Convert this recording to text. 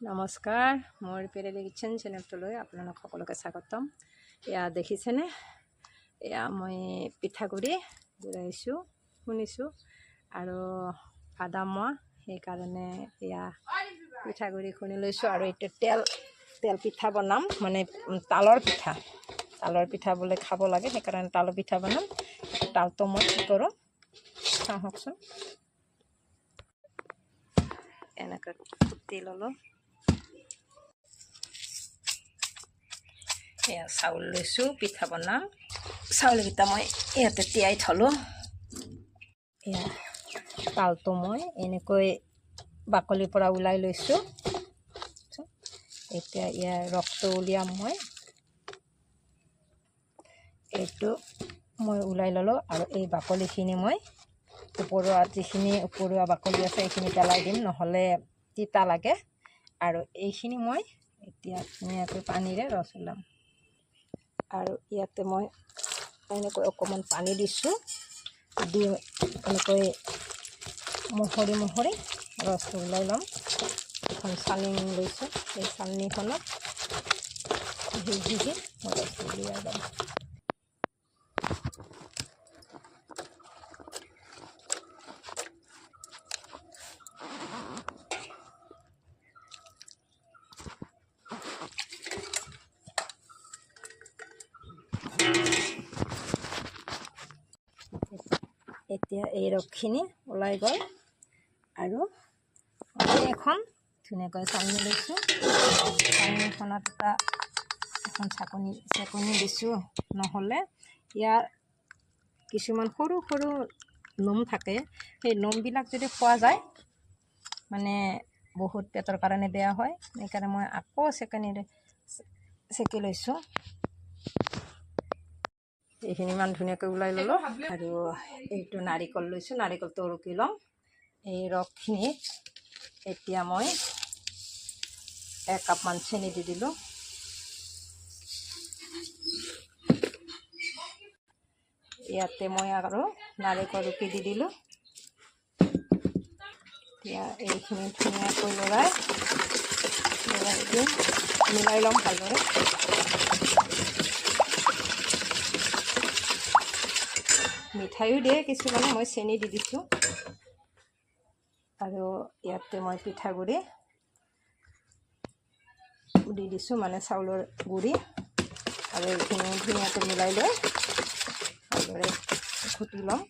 নমস্কাৰ মোৰ পেৰেলি কিটচেন চেনেলটোলৈ আপোনালোক সকলোকে স্বাগতম। এয়া দেখিছেনে? এয়া মই পিঠাগুড়ি গুড়াইছোঁ শুনিছোঁ আৰু আদা মোৱা সেইকাৰণে এয়া পিঠাগুড়ি খুন্দি লৈছোঁ আৰু এইটো তেল তেল পিঠা বনাম মানে তালৰ পিঠা। তালৰ পিঠা বোলে খাব লাগে সেইকাৰণে তালৰ পিঠা বনাম। তালটো মই কি কৰোঁ? চাওকচোন এনেকৈ কুটি ল'লোঁ। এয়া চাউল লৈছোঁ পিঠা বনাম। চাউলকেইটা মই ইয়াতে তিয়াই থলোঁ। এয়া তালটো মই এনেকৈ বাকলিৰ পৰা ওলাই লৈছোঁ। এতিয়া ইয়াৰ ৰসটো উলিয়াম মই। এইটো মই ওলাই ল'লোঁ আৰু এই বাকলিখিনি মই ওপৰুৱা যিখিনি ওপৰুৱা বাকলি আছে এইখিনি পেলাই দিম নহ'লে তিতা লাগে। আৰু এইখিনি মই এতিয়া ধুনীয়াকৈ পানীৰে ৰস ওলাম। আৰু ইয়াতে মই এনেকৈ অকণমান পানী দিছোঁ। দি এনেকৈ মোহৰি মোহৰি ৰসটো ওলাই ল'ম। এখন চালনি লৈছোঁ। সেই চালনীখনত ঘি মই ৰসটো উলিয়াই ল'ম। এতিয়া এই ৰসখিনি ওলাই গ'ল। আৰু এখন ধুনীয়াকৈ চালনী লৈছোঁ। চালনীখনত এটা এখন চাকনি চেকনি দিছোঁ নহ'লে। ইয়াৰ কিছুমান সৰু সৰু নোম থাকে। সেই নোমবিলাক যদি খোৱা যায় মানে বহুত পেটৰ কাৰণে বেয়া হয়। সেইকাৰণে মই আকৌ চেকনিৰে চেকি লৈছোঁ। এইখিনি ইমান ধুনীয়াকৈ ওলাই ল'লোঁ। আৰু এইটো নাৰিকল লৈছোঁ নাৰিকলটো ৰুকি ল'ম। এই ৰসখিনিত এতিয়া মই একাপমান চেনি দি দিলোঁ। ইয়াতে মই আৰু নাৰিকল ৰুকি দি দিলোঁ। এতিয়া এইখিনি ধুনীয়াকৈ লৰাই লৰাই দি মিলাই ল'ম ভালদৰে। মিঠাইও দিয়ে কিছুমানে মই চেনি দি দিছোঁ। আৰু ইয়াতে মই পিঠাগুড়ি দি দিছোঁ মানে চাউলৰ গুড়ি। আৰু এইখিনি ধুনীয়াকৈ মিলাই লৈ ভালদৰে ঘুটি ল'ম।